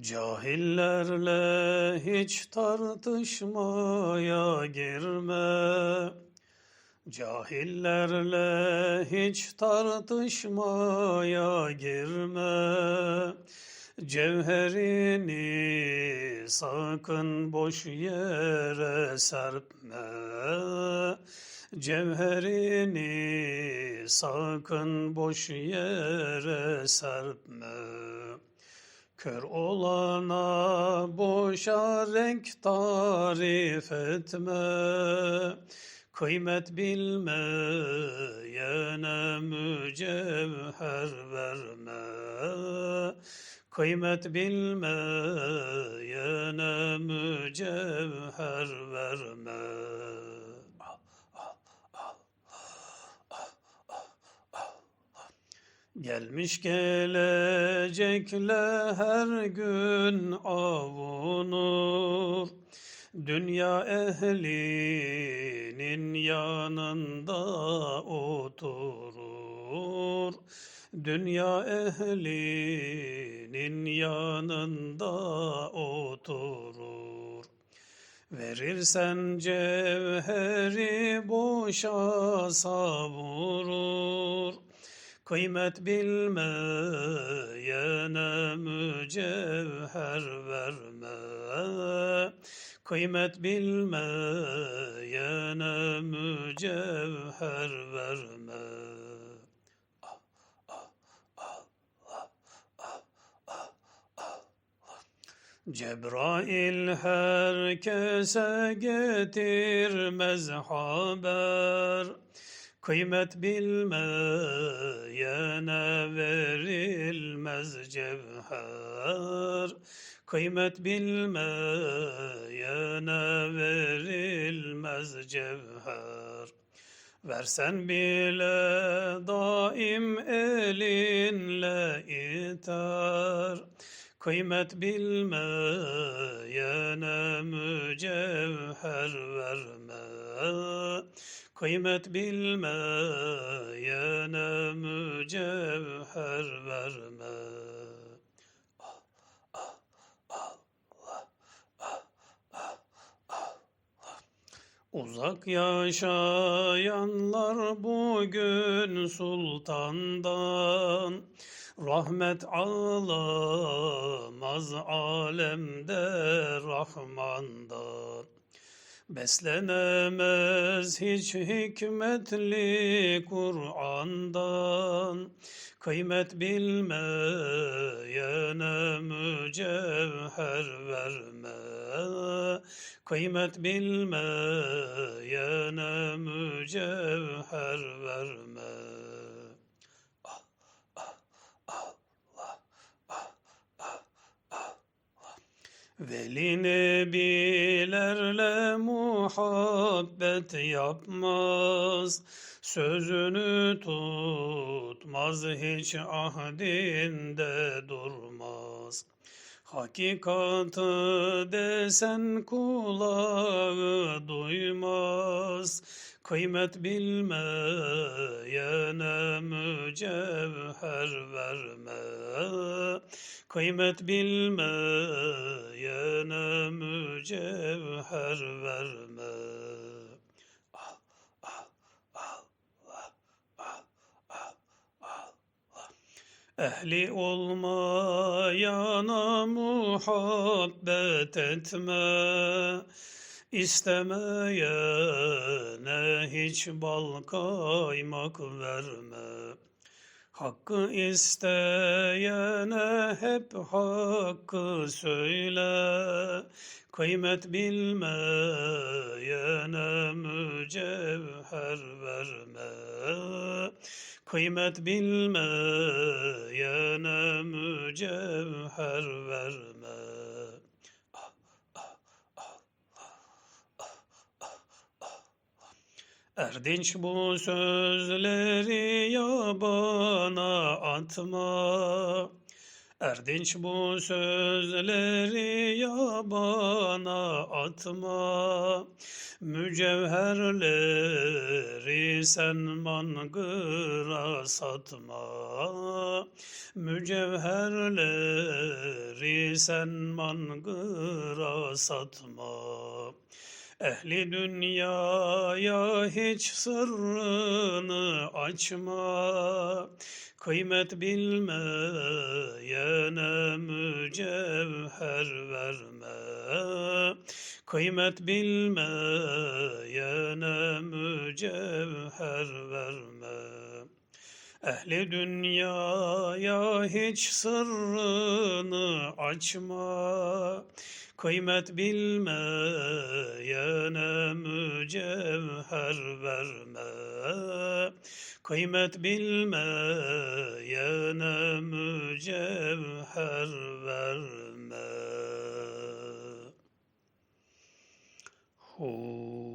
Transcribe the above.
Cahillerle hiç tartışmaya girme. Cahillerle hiç tartışmaya girme. Cevherini sakın boş yere serpme. Cevherini sakın boş yere serpme. Kör olana boşa renk tarif etme. Kıymet bilmeyene mücevher verme. Kıymet bilmeyene mücevher verme. Gelmiş gelecekle her gün avunur. Dünya ehlinin yanında oturur. Dünya ehlinin yanında oturur. Verirsen cevheri boşa savurur. Kıymet bilmeyene mücevher verme. Kıymet bilmeyene mücevher verme. Cebrail herkese getirmez haber. Kıymet bilmeyene verilmez cevher. Kıymet bilmeyene verilmez cevher. Versen bile daim elinle iter. Kıymet bilmeyene mücevher verme. Kıymet bilmeyene mücevher verme. Uzak yaşayanlar bugün sultandan Rahmet alamaz alemde Rahman'dan Beslenemez hiç hikmetli Kur'an'dan. Kıymet bilmeyene mücevher verme. Kıymet bilmeyene mücevher verme. Veli nebilerle muhabbet yapmaz, sözünü tutmaz, hiç ahdinde durmaz. Hakikatı desen kulağı duymaz, kıymet bilmeyene mücevher verme. Kıymet bilmeyene mücevher verme. Ehli olmayana muhabbet etme. İstemeyene hiç bal kaymak verme. Hakkı isteyene hep hakkı söyle. Kıymet bilmeyene mücevher verme. Kıymet bilmeyene mücevher verme. Erdinç bu sözleri yabana atma. Erdinç bu sözleri yabana atma. Mücevherleri sen mangıra satma. Mücevherleri sen mangıra satma Ehli dünyaya hiç sırrını açma. Kıymet bilmeyene mücevher verme. Kıymet bilmeyene mücevher verme. Ehli dünyaya hiç sırrını açma Kıymet bilmeyene mücevher verme. Kıymet bilmeyene mücevher verme. Hu